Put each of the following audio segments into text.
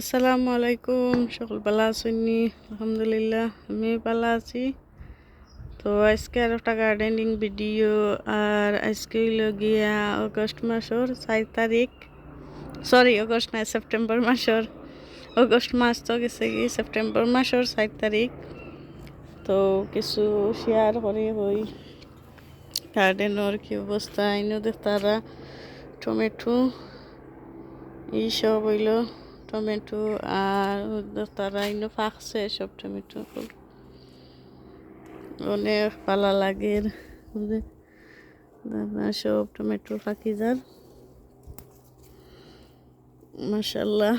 আসসালামু আলাইকুম, সকল ভালো আছেননি আলহামদুলিল্লাহ, আমি ভালো আছি। তো আজকে আর একটা গার্ডেনিং ভিডিও আর আজকে হইল গিয়া অগস্ট মাসর চার তারিখ। সরি অগস্ট না, সেপ্টেম্বর মাসের। অগস্ট মাস তো গেছে কি, সেপ্টেম্বর মাসের চার তারিখ। তো কিছু শেয়ার করে হই গার্ডেনের কি অবস্থা আইনও দেখতারা টমেটো, এইসব হইল। টমেটো আর তারা ইনো ফাঁকছে সব টমেটো অনেক পালা লাগে সব টমেটো ফাঁকি যার মাসাল্লাহ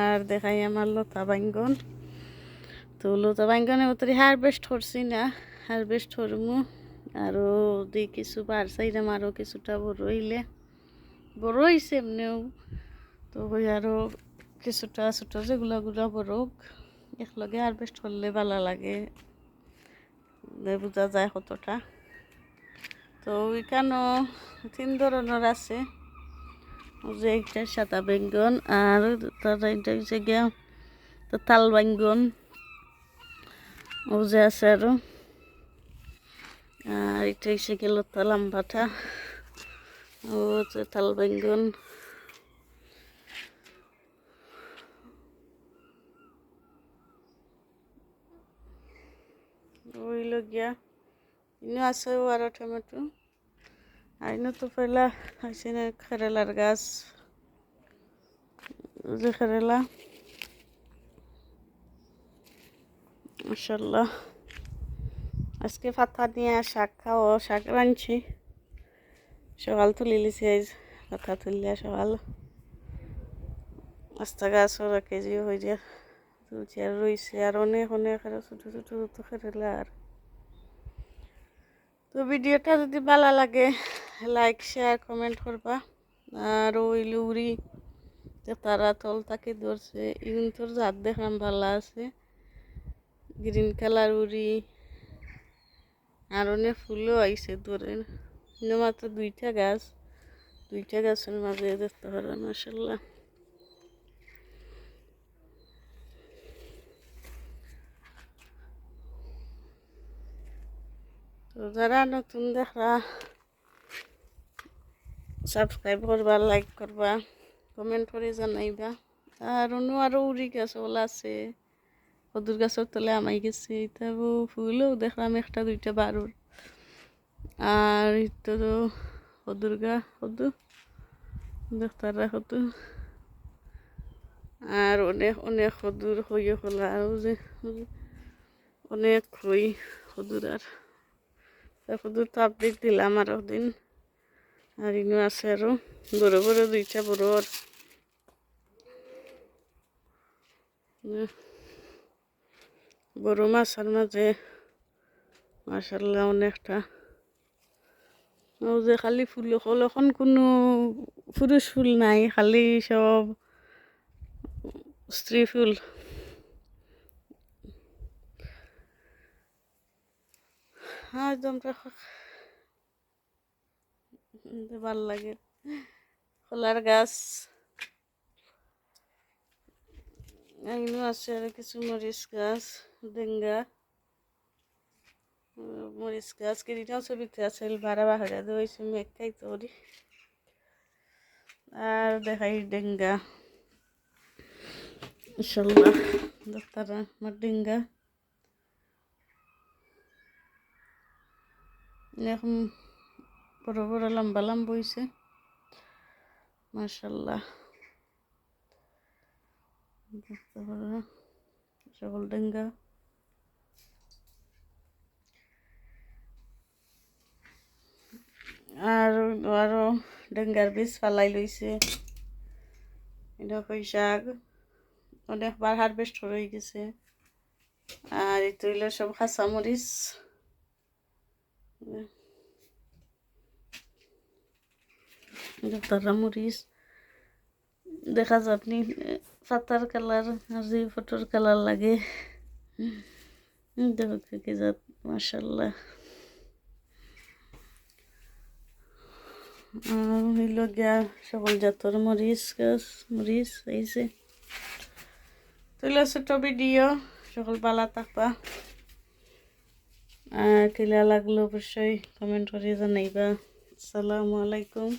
আর দেখাই আমার লতা বাঙ্গন। তো লতা বাঙ্গনে ওতরি হারভেস্ট করছি না হারভেস্ট করমু আরও দি কিছু পারছাইরাম আরও কিছুটা বড় হইলে, বড় হয়েছে এমনিও। তো ওই আরও কিছুটা ছোটো যেগুলো গুলা বরক একলগে হারভেস্ট করলে ভালো লাগে। বোঝা যায় কতটা। তো ওইখানেও তিন ধরনের আছে। যে একটা সাদা বেঙ্গন আর এটা হচ্ছে গিয়া তাল বেঙ্গন ও যে আছে আরও। আর এটা হচ্ছে গেল লম্বাটা। ও তাল বেঙ্গন হইল গিয়া। ইনো আছে আর টমেটো। আর ইনো তো হয়েছে না কেরালার গাছ। যে মাসাল্লাহ আজকে পাতা নিয়ে শাক খাও শাক রাঁধছি। সকাল তুলি লিছি পাতা তুললে সকাল। আস্তা গাছ ওরা কেজি হয়ে যায়। তুলছি আর রয়েছে আর অনেক অনেক আর ছোটো ছোটো ছোটো তো ভিডিওটা যদি ভালো লাগে লাইক শেয়ার কমেন্ট করবা আর ওই লুরি তারা তল তাকে ধরছে ইগুন তোর জাত দেখলাম ভালো আছে গ্রিন কালার উড়ি আর অনেক ফুলও আইছে ধরে মাত্র দুইটা গাছ দুইটা গাছের মাঝে দেখতে পারেন মাসাল্লাহ যারা নতুন দেখরা সাবস্ক্রাইব করবা লাইক করবা কমেন্ট করে জানাইবা। আর অন্য আরও উড়ি গাছ ওলা আছে। কদুর গাছের তলে আমাই গেছে। তবু ফুলও দেখলাম একটা, দুইটা বারুর। আর তো কদুর গা কদু দেখতারা কদু আর অনেক অনেক কদুর হইয়ে খোলা আর যে অনেক হই কদুর আর। শুধু তো আপডেট দিলাম আরও দিন। আর ইনো আছে আরও। বড় বড়, দুইটা বড় বড় মাছের মাঝে মাসাল্লাহ অনেকটা। ও যে খালি ফুল হল এখন কোনো পুরুষ ফুল নাই, খালি সব স্ত্রী ফুল। একদমটা ভালো লাগে। কলার গাছ। এগুলো আছে আর কিছু মরিচ গাছ, ডেঙ্গা। মরিচ গাছ কিনিটাও ছবিতে আছে বারা বাহারা দিয়েছে মেঘ খাইতে করি আর দেখাই ডেঙ্গা। ইনশাল্লাহ ডাক্তার আমার ডেঙ্গা। এরকম বড় বড় লম্বা লম্বা হয়েছে মার্শাল্লাহ দেখতে সকল ডেঙ্গা। আর আরও ডেঙ্গার বীজ ফালাই লইছে। এটা কই শাক? অনেকবার হারভেস্ট হয়ে গেছে। আর এটা হইল সব কাঁচামরিচ। তারা মরিচ দেখা যায় আপনি পাতার কালার আর যে ফটোর কালার লাগে দেখো যাত মাসাল্লাহ আর হইল গিয়া সকল জাতর মরিচ গাছ মরিচ এইছে তুইলা ছোট ভিডিও সকল পালা থাকবা আর কিলা লাগল অবশ্যই কমেন্ট করে জানাইবা। আসসালামু আলাইকুম।